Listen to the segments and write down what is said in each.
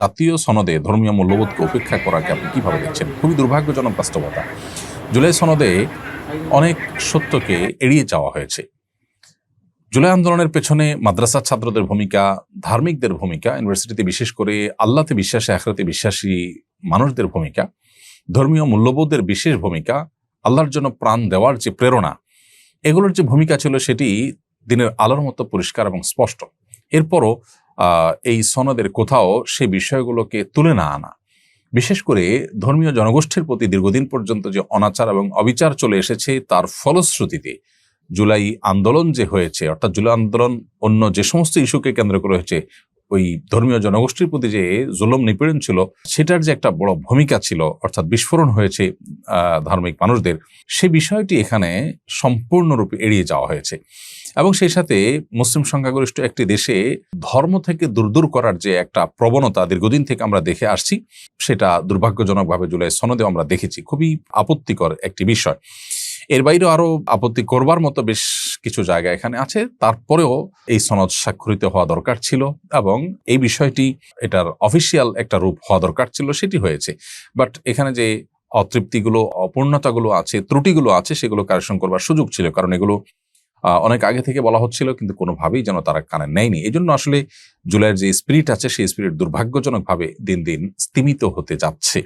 জাতীয় সনদে ধর্মীয় মূল্যবোধকে উপেক্ষা করাকে আপনি কীভাবে দেখছেন? খুবই দুর্ভাগ্যজনক বাস্তবতা। জুলাই সনদে অনেক সত্যকে এড়িয়ে যাওয়া হয়েছে। জুলাই আন্দোলনের পেছনে মাদ্রাসা ছাত্রদের ভূমিকা, ধার্মিকদের ভূমিকা, ইউনিভার্সিটিতে বিশেষ করে আল্লাহতে বিশ্বাসী, আখরাতে বিশ্বাসী মানুষদের ভূমিকা, ধর্মীয় মূল্যবোধের বিশেষ ভূমিকা, আল্লাহর জন্য প্রাণ দেওয়ার যে প্রেরণা, এগুলোর যে ভূমিকা ছিল সেটি দিনের আলোর মতো পরিষ্কার এবং স্পষ্ট। এরপরও এই সনদের কোথাও সে বিষয়গুলোকে তুলে না আনা। বিশেষ করে ধর্মীয় জনগোষ্ঠীর প্রতি দীর্ঘদিন পর্যন্ত যে অনাচার এবং অবিচার চলে এসেছে, তার ফলশ্রুতিতে জুলাই আন্দোলন যে হয়েছে, অর্থাৎ জুলাই আন্দোলন অন্য যে সমস্ত ইস্যুকে কেন্দ্র করে হয়েছে ওই ধর্মীয় জনগোষ্ঠীর প্রতি যে জুলম নিপীড়ন ছিল, সেটার যে একটা বড় ভূমিকা ছিল, অর্থাৎ বিস্ফোরণ হয়েছে ধার্মিক মানুষদের, সে বিষয়টি এখানে সম্পূর্ণরূপে এড়িয়ে যাওয়া হয়েছে। এবং সেই সাথে মুসলিম সংখ্যাগরিষ্ঠ একটি দেশে ধর্ম থেকে দূর দূর করার যে একটা প্রবণতা দীর্ঘদিন থেকে আমরা দেখে আসছি, সেটা দুর্ভাগ্যজনকভাবে জুলাই সনদে আমরা দেখেছি। খুবই আপত্তিকর একটি বিষয়। এর বাইরেও আরও আপত্তি করবার মতো বেশ কিছু জায়গা এখানে আছে। তারপরেও এই সনদ স্বাক্ষরিত হওয়া দরকার ছিল এবং এই বিষয়টি এটার অফিসিয়াল একটা রূপ হওয়া দরকার ছিল, সেটি হয়েছে। বাট এখানে যে অতৃপ্তিগুলো, অপূর্ণতাগুলো আছে, ত্রুটিগুলো আছে, সেগুলো কারেকশন করবার সুযোগ ছিল। কারণ এগুলো অনেক আগে থেকে বলা হচ্ছিল, কিন্তু কোনোভাবেই যেন তারা কানে নেয়নি। এই জন্য আসলে জুলাইয়ের যে স্পিরিট আছে, সেই স্পিরিট দুর্ভাগ্যজনকভাবে দিন দিন স্তিমিত হতে যাচ্ছে।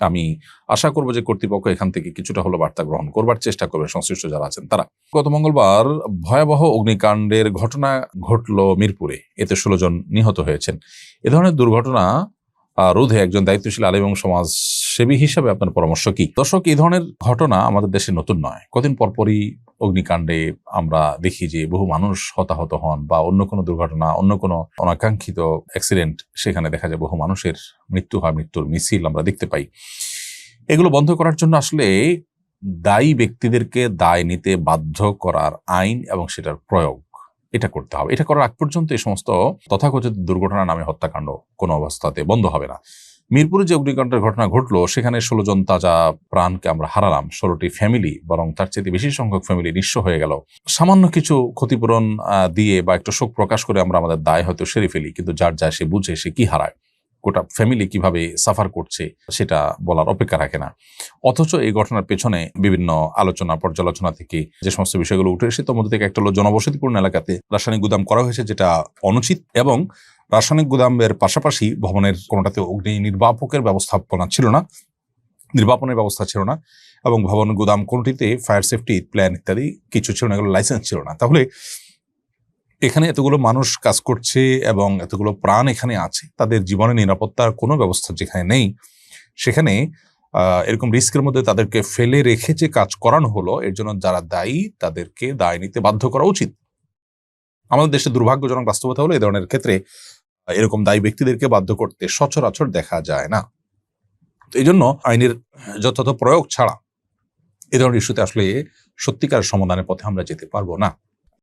আমি আশা করব যে কর্তৃপক্ষ এখান থেকে কিছুটা হলো বার্তা গ্রহণ করবার চেষ্টা করবে। সংশ্লিষ্ট যারা আছেন, তারা। গত মঙ্গলবার ভয়াবহ অগ্নিকাণ্ডের ঘটনা ঘটল মিরপুরে। এতে ষোলো জন নিহত হয়েছেন। এ ধরনের দুর্ঘটনা রোধে একজন দায়িত্বশীল আলী এবং সমাজসেবী হিসাবে আপনার পরামর্শ কি? দর্শক এই ধরনের ঘটনা আমাদের দেশে নতুন নয়। কদিন পরপরই অগ্নিকাণ্ডে আমরা দেখি যে বহু মানুষ হতাহত হন বা অন্য কোনো দুর্ঘটনা, অন্য কোনো অনাকাঙ্ক্ষিত অ্যাক্সিডেন্ট সেখানে দেখা যায় বহু মানুষের মৃত্যু হয়, মৃত্যুর মিছিল আমরা দেখতে পাই। এগুলো বন্ধ করার জন্য আসলে দায়ী ব্যক্তিদেরকে দায় নিতে বাধ্য করার আইন এবং সেটার প্রয়োগ। এটা করতে হবে। এটা করার আগ পর্যন্ত এই সমস্ত তথাকথিত দুর্ঘটনা নামে হত্যাকাণ্ড কোনো অবস্থাতে বন্ধ হবে না। মিরপুরে যে অগ্নিকাণ্ডের ঘটনা ঘটলো, সেখানে ষোলো জন তাজা প্রাণকে আমরা হারালাম। ষোলোটি ফ্যামিলি বরং তার চেয়ে বেশি সংখ্যক ফ্যামিলি নিঃস্ব হয়ে গেল। সামান্য কিছু ক্ষতিপূরণ দিয়ে বা একটু শোক প্রকাশ করে আমরা আমাদের দায় হয়তো সেরে ফেলি, কিন্তু যার যায় সে বুঝে সে কি হারায়? গোটা ফ্যামিলি কীভাবে সাফার করছে, সেটা বলার অপেক্ষা রাখে না। অথচ এই ঘটনার পেছনে বিভিন্ন আলোচনা, পর্যালোচনা থেকে যে সমস্ত বিষয়গুলো উঠে এসে তার মধ্যে থেকে একটা হলো জনবসতিপূর্ণ এলাকাতে রাসায়নিক গুদাম করা হয়েছে যেটা অনুচিত এবং রাসায়নিক গুদামের পাশাপাশি ভবনের কোনোটাতে অগ্নি নির্বাপকের ব্যবস্থাপনা ছিল না, নির্বাপনের ব্যবস্থা ছিল না এবং ভবন, গুদাম কোনটিতে ফায়ার সেফটি প্ল্যান ইত্যাদি কিছু ছিল না, এগুলো লাইসেন্স ছিল না। তাহলে এখানে এতগুলো মানুষ কাজ করছে এবং এতগুলো প্রাণ এখানে আছে, তাদের জীবনে নিরাপত্তার কোনো ব্যবস্থা যেখানে নেই, সেখানে এরকম রিস্কের মধ্যে তাদেরকে ফেলে রেখে যে কাজ করানো হলো, এর জন্য যারা দায়ী তাদেরকে দায় নিতে বাধ্য করা উচিত। আমাদের দেশে দুর্ভাগ্যজনক বাস্তবতা হলো এই ধরনের ক্ষেত্রে এরকম দায়ী ব্যক্তিদেরকে বাধ্য করতে সচরাচর দেখা যায় না। এই জন্য আইনের যথাযথ প্রয়োগ ছাড়া, এ ধরনের ইস্যুতে আসলে সত্যিকার সমাধানের পথে আমরা যেতে পারব না।